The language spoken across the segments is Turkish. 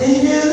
in you.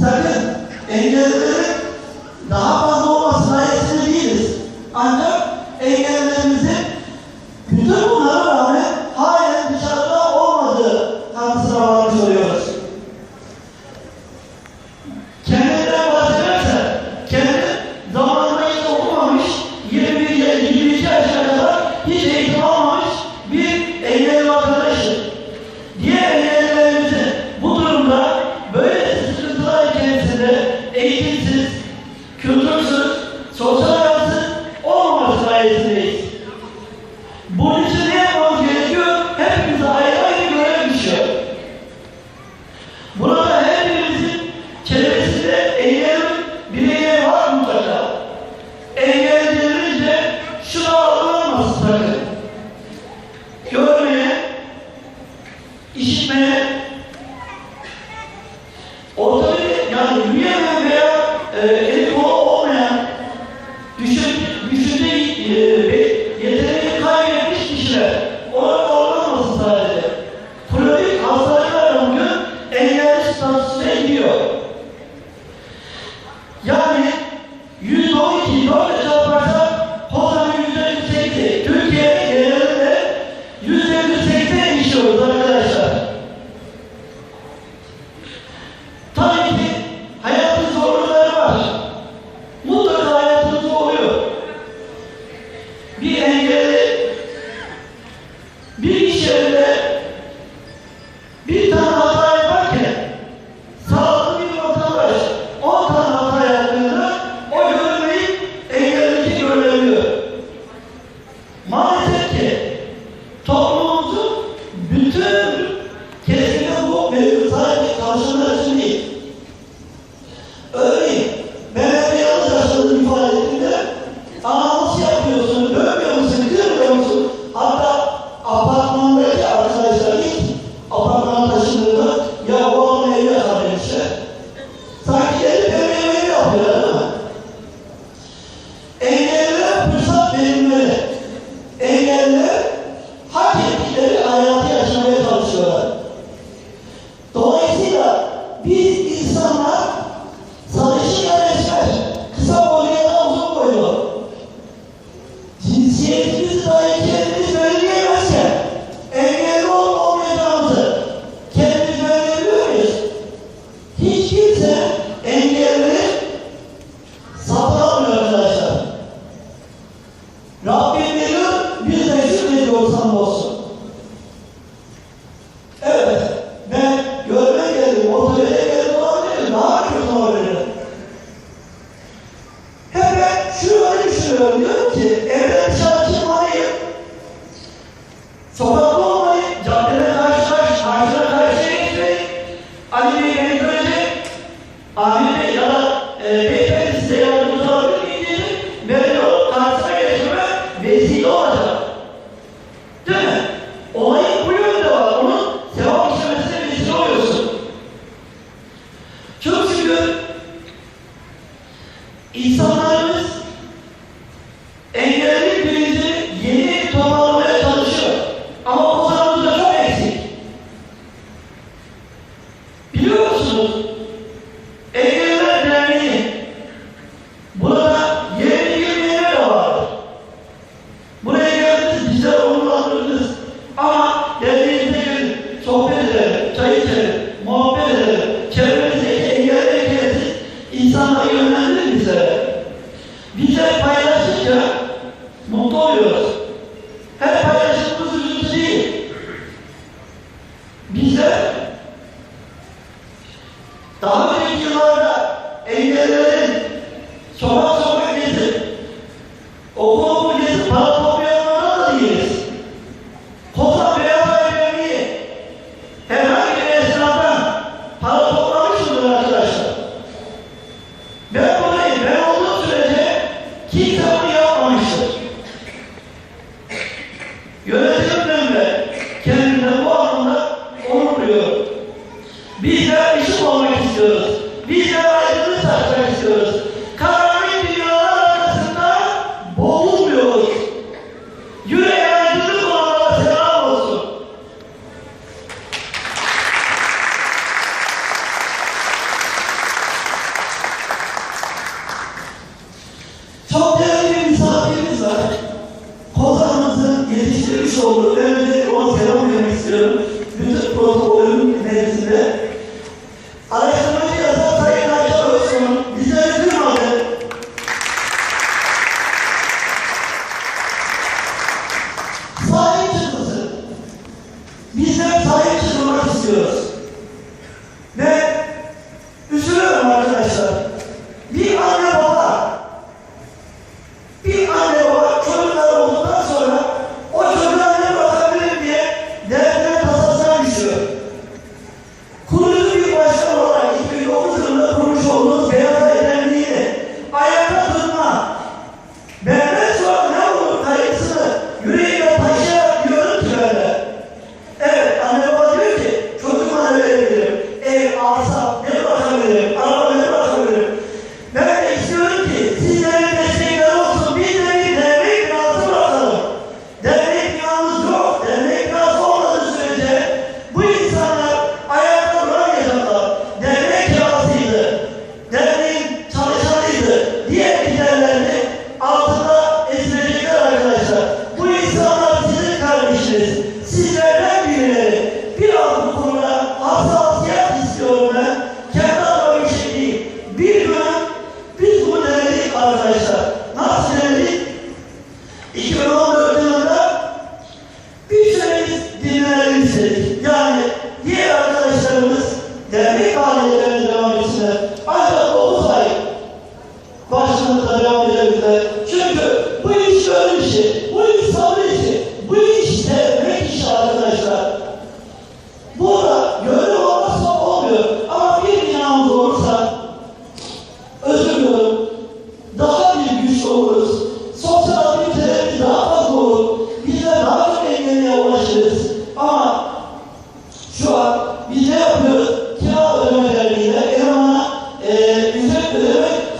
Sakın engellilerin daha fazla Good.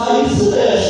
Aí você mexe.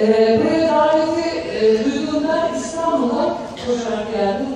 Ee, e, buraya daveti e, duyduğumda İstanbul'a koşarak geldim.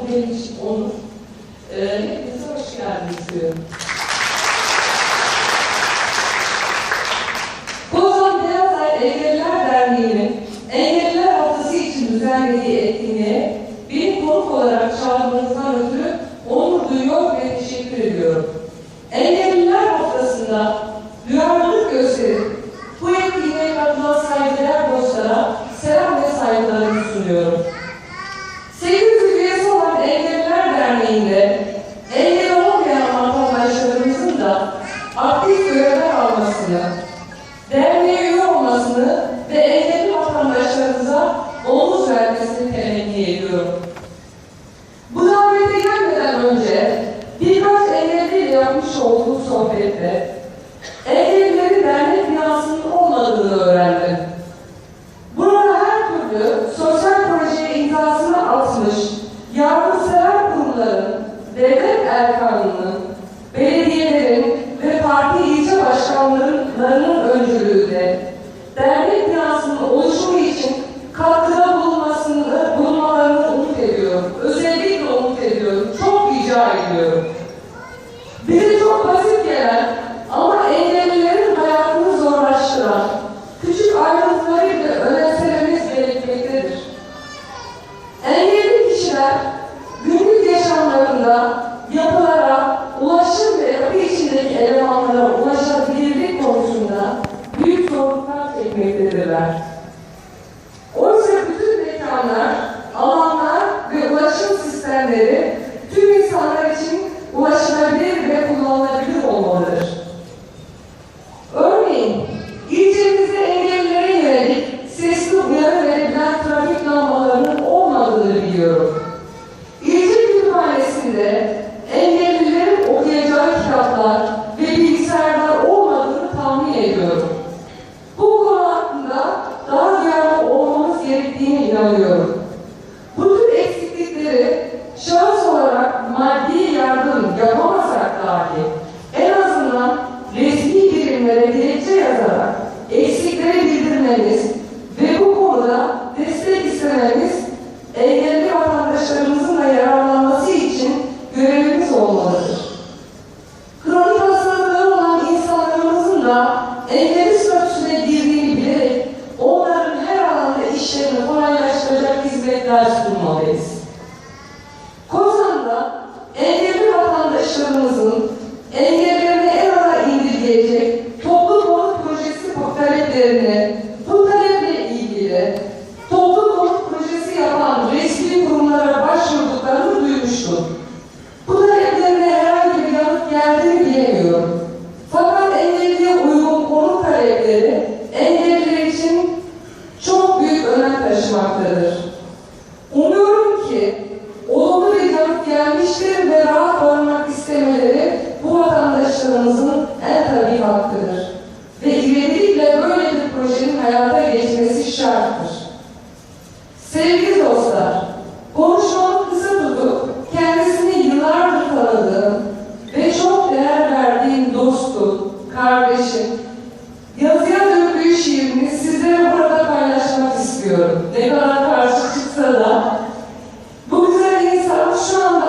başkanlarının öncülüğünde dernek binasının oluşumu için katkıda bulunmasını, bulunmalarını umut ediyorum. Özellikle umut ediyorum. Çok rica ediyorum. de konuda destek istememiz engelli vatandaşlarımızın da yararlanması için görevimiz olmalıdır.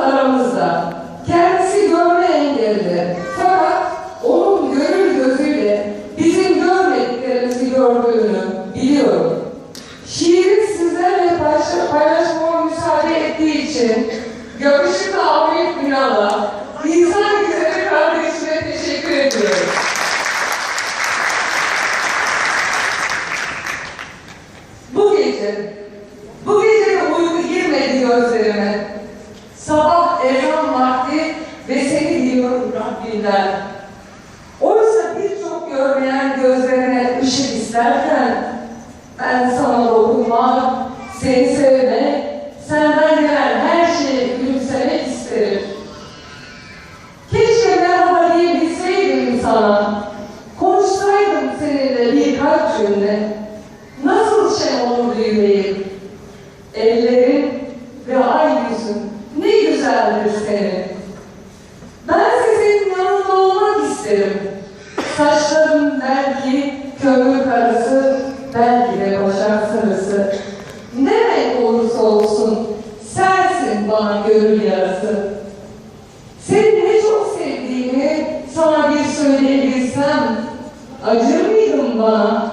aramızda. Ben sana dokunmak, seni sevmek, senden gelen her şeye gülümsemek isterim. Keşke merhaba diyebilseydim sana, konuşsaydım seninle birkaç cümle. Söyleyebilsem acır mıydın bana?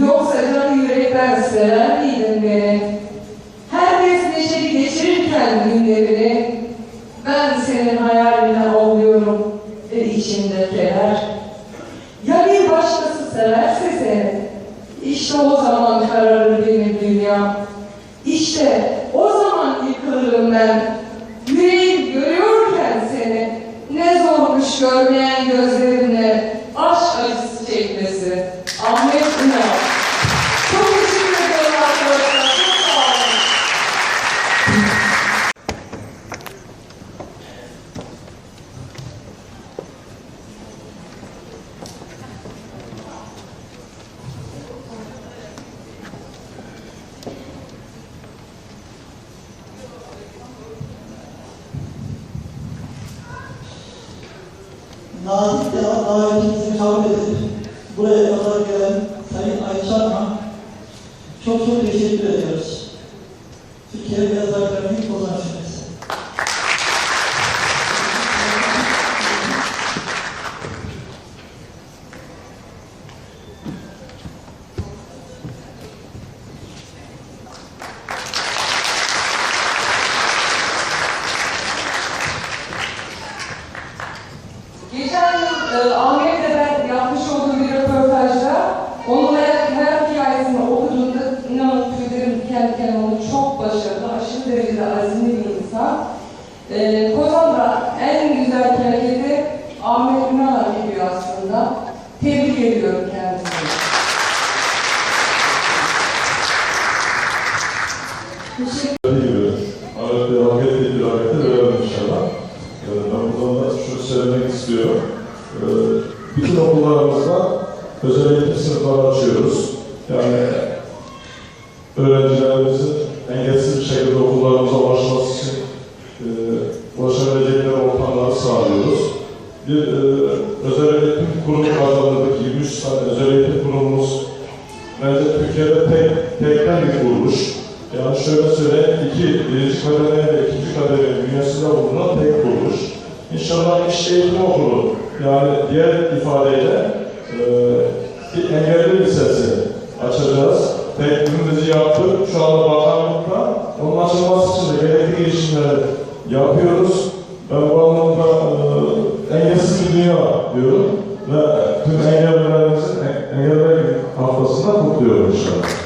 Yoksa canı yürekten sever miydin beni? Herkes neşeli geçirirken günlerini ben senin hayaline oluyorum ve içimde keder. Ya bir başkası severse seni, işte o zaman kararır benim dünya. İşte o zaman yıkılırım ben. Görmeyen gözlerimle söylemek istiyorum. Ee, bütün okullarımızda özel eğitim sınıfları açıyoruz. Yani öğrencilerimizin engelsiz bir şekilde okullarımıza ulaşması için e, ulaşabilecekleri ortamları sağlıyoruz. Bir e, özel eğitim kurumu kazandırdık. 23 tane özel eğitim kurumumuz Bence Türkiye'de tek, tekten bir kuruluş. Yani şöyle söyleyeyim, iki, birinci kademe ve ikinci kademe bünyesinde bulunan tek kuruluş. İnşallah iş eğitim okulu, yani diğer ifadeyle e, bir engelli lisesi açacağız. Teklifimizi yaptık. Şu anda bakanlıkta onun açılması için de gerekli girişimleri yapıyoruz. Ben bu anlamda e, engelsiz bir dünya diyorum ve tüm engellilerimizin engeller Günü haftasında kutluyorum inşallah.